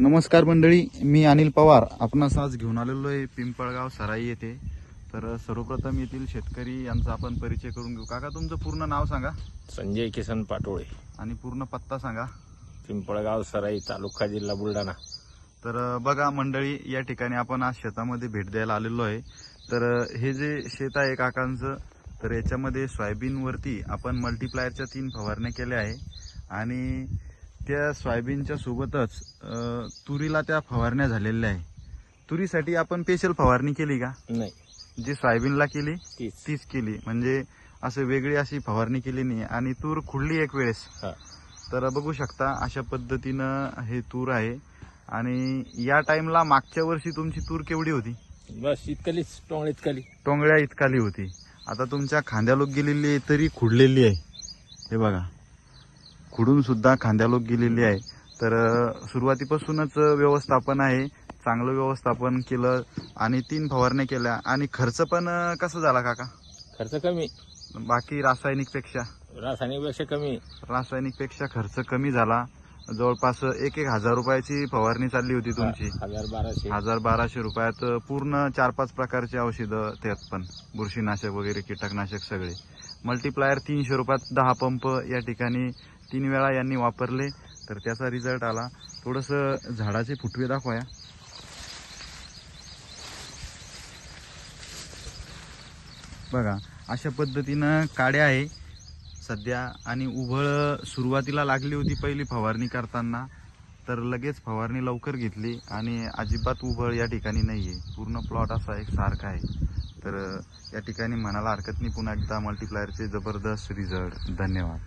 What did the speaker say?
नमस्कार मंडळी मी अनिल पवार. आपणास आज घेऊन आलेलो आहे पिंपळगाव सराई येथे. तर सर्वप्रथम येथील शेतकरी यांचा आपण परिचय करून घेऊ. काका तुमचं पूर्ण नाव सांगा. संजय किसन पाटोळे. आणि पूर्ण पत्ता सांगा. पिंपळगाव सराई तालुका जिल्हा बुलढाणा. तर बघा मंडळी या ठिकाणी आपण आज शेतामध्ये भेट द्यायला आलेलो आहे. तर हे जे शेत आहे काकांचं तर याच्यामध्ये सोयाबीनवरती आपण मल्टीप्लायरच्या तीन फवारण्या केल्या आहे. आणि त्या सोयाबीनच्या सोबतच तुरीला त्या फवारण्या झालेल्या आहे. तुरीसाठी आपण स्पेशल फवारणी केली का? नाही. जी सोयाबीनला केली तीच. तीच केली. म्हणजे असं वेगळी अशी फवारणी केली नाही. आणि तूर खुडली एक वेळेस. हा. तर बघू शकता अशा पद्धतीनं हे तूर आहे. आणि या टाइमला मागच्या वर्षी तुमची तूर केवढी होती? बस इतकलीच टोंग इतकली. टोंगळ्या इतकाली होती. आता तुमच्या खांद्यालोक गेलेली तरी खुडलेली आहे. हे बघा. खुडून सुद्धा खांद्यालोक गेलेली आहे. तर सुरुवातीपासूनच व्यवस्थापन आहे. चांगलं व्यवस्थापन केलं आणि तीन फवारण्या केल्या. आणि खर्च पण कसा झाला काका? खर्च कमी. बाकी रासायनिकपेक्षा रासायनिकपेक्षा कमी. रासायनिकपेक्षा खर्च कमी झाला. जवळपास एक एक हजार रुपयाची फवारणी चालली होती तुमची. हजार बाराशे. हजार बाराशे रुपयात पूर्ण चार पाच प्रकारचे औषधं त्यात पण. बुरशीनाशक वगैरे कीटकनाशक सगळे. मल्टीप्लायर तीनशे रुपयात दहा पंप या ठिकाणी तीन वेळा यांनी वापरले. तर त्याचा रिझल्ट आला. थोडंसं झाडाचे फुटवे दाखवाया बघा अशा पद्धतीनं काड्या आहे. सध्या आणि उभळ सुरुवातीला लागली होती पहिली फवारणी करताना तर लगेच फवारणी लवकर घेतली आणि अजिबात उभळ या ठिकाणी नाही आहे पूर्ण प्लॉट असा एक सारखा आहे. तर या ठिकाणी म्हणायला हरकत नाही पुन्हा एकदा मल्टीप्लायरचे जबरदस्त रिझल्ट धन्यवाद.